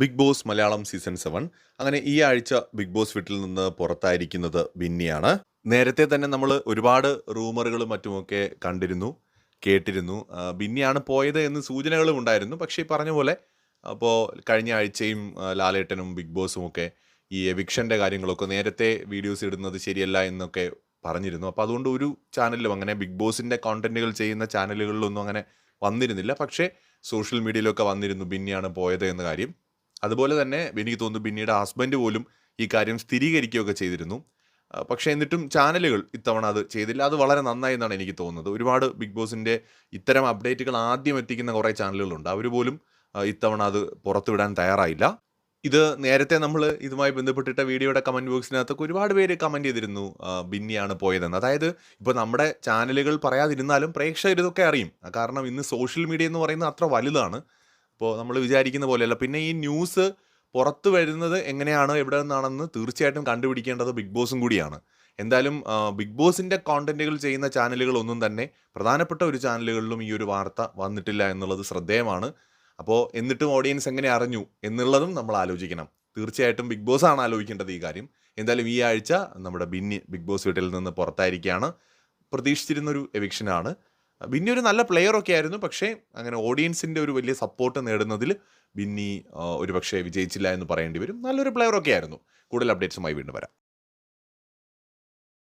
Big Boss Malayalam season seven. അങ്ങനെ ഈ ആഴ്ച ബിഗ് ബോസ് വീട്ടിൽ നിന്ന് പുറത്തായിരിക്കുന്നത് ബിന്നിയാണ്. നേരത്തെ തന്നെ നമ്മൾ ഒരുപാട് റൂമറുകളും മറ്റുമൊക്കെ കണ്ടിരുന്നു കേട്ടിരുന്നു. ബിന്നിയാണ് പോയത് എന്ന് സൂചനകളും ഉണ്ടായിരുന്നു. പക്ഷേ പറഞ്ഞ പോലെ അപ്പോൾ കഴിഞ്ഞ ആഴ്ചയും ലാലേട്ടനും ബിഗ് ബോസും ഒക്കെ ഈ എവിക്ഷന്റെ കാര്യങ്ങളൊക്കെ നേരത്തെ വീഡിയോസ് ഇടുന്നത് ശരിയല്ല എന്നൊക്കെ പറഞ്ഞിരുന്നു. അപ്പോൾ അതുകൊണ്ട് ഒരു ചാനലിലും അങ്ങനെ ബിഗ് ബോസിന്റെ കോണ്ടന്റുകൾ ചെയ്യുന്ന ചാനലുകളിലൊന്നും അങ്ങനെ വന്നിരുന്നില്ല. പക്ഷേ സോഷ്യൽ മീഡിയയിലൊക്കെ വന്നിരുന്നു ബിന്നിയാണ് പോയത് എന്ന കാര്യം. അതുപോലെ തന്നെ എനിക്ക് തോന്നുന്നു ബിന്നിയുടെ ഹസ്ബൻഡ് പോലും ഈ കാര്യം സ്ഥിരീകരിക്കുകയൊക്കെ ചെയ്തിരുന്നു. പക്ഷേ എന്നിട്ടും ചാനലുകൾ ഇത്തവണ അത് ചെയ്തില്ല. അത് വളരെ നന്നായി എന്നാണ് എനിക്ക് തോന്നുന്നത്. ഒരുപാട് ബിഗ് ബോസിന്റെ ഇത്തരം അപ്ഡേറ്റുകൾ ആദ്യം എത്തിക്കുന്ന കുറേ ചാനലുകളുണ്ട്. അവർ പോലും ഇത്തവണ അത് പുറത്തുവിടാൻ തയ്യാറായില്ല. ഇത് നേരത്തെ നമ്മൾ ഇതുമായി ബന്ധപ്പെട്ടിട്ട വീഡിയോയുടെ കമന്റ് ബോക്സിനകത്തൊക്കെ ഒരുപാട് പേര് കമന്റ് ചെയ്തിരുന്നു. ബിന്നിയാണ് പോയതെന്ന്. അതായത് ഇപ്പോൾ നമ്മുടെ ചാനലുകൾ പറയാതിരുന്നാലും പ്രേക്ഷകർ ഇതൊക്കെ അറിയും. കാരണം ഇന്ന് സോഷ്യൽ മീഡിയ എന്ന് പറയുന്നത് അത്ര വലുതാണ്. അപ്പോൾ നമ്മൾ വിചാരിക്കുന്ന പോലെയല്ല. പിന്നെ ഈ ന്യൂസ് പുറത്ത് വരുന്നത് എങ്ങനെയാണ് എവിടെ നിന്നാണെന്ന് തീർച്ചയായിട്ടും കണ്ടുപിടിക്കേണ്ടത് ബിഗ് ബോസും കൂടിയാണ്. എന്തായാലും ബിഗ് ബോസിന്റെ കോണ്ടന്റുകൾ ചെയ്യുന്ന ചാനലുകളൊന്നും തന്നെ പ്രധാനപ്പെട്ട ഒരു ചാനലുകളിലും ഈ ഒരു വാർത്ത വന്നിട്ടില്ല എന്നുള്ളത് ശ്രദ്ധേയമാണ്. അപ്പോൾ എന്നിട്ടും ഓഡിയൻസ് എങ്ങനെ അറിഞ്ഞു എന്നുള്ളതും നമ്മൾ ആലോചിക്കണം. തീർച്ചയായിട്ടും ബിഗ് ബോസ് ആണ് ആലോചിക്കേണ്ടത് ഈ കാര്യം. എന്തായാലും ഈ ആഴ്ച നമ്മുടെ ബിന്നി ബിഗ് ബോസ് വീട്ടിൽ നിന്ന് പുറത്തായിരിക്കുകയാണ്. പ്രതീക്ഷിച്ചിരുന്നൊരു എവിക്ഷനാണ് ബിന്നി ഒരു നല്ല പ്ലെയർ ഒക്കെ ആയിരുന്നു. പക്ഷേ അങ്ങനെ ഓഡിയൻസിന്റെ ഒരു വലിയ സപ്പോർട്ട് നേടുന്നതിൽ ബിന്നി ഒരു പക്ഷേ വിജയിച്ചില്ല എന്ന് പറയേണ്ടി വരും. നല്ലൊരു പ്ലെയർ ഒക്കെ ആയിരുന്നു. കൂടുതൽ അപ്ഡേറ്റ്സുമായി വീണ്ടും വരാം.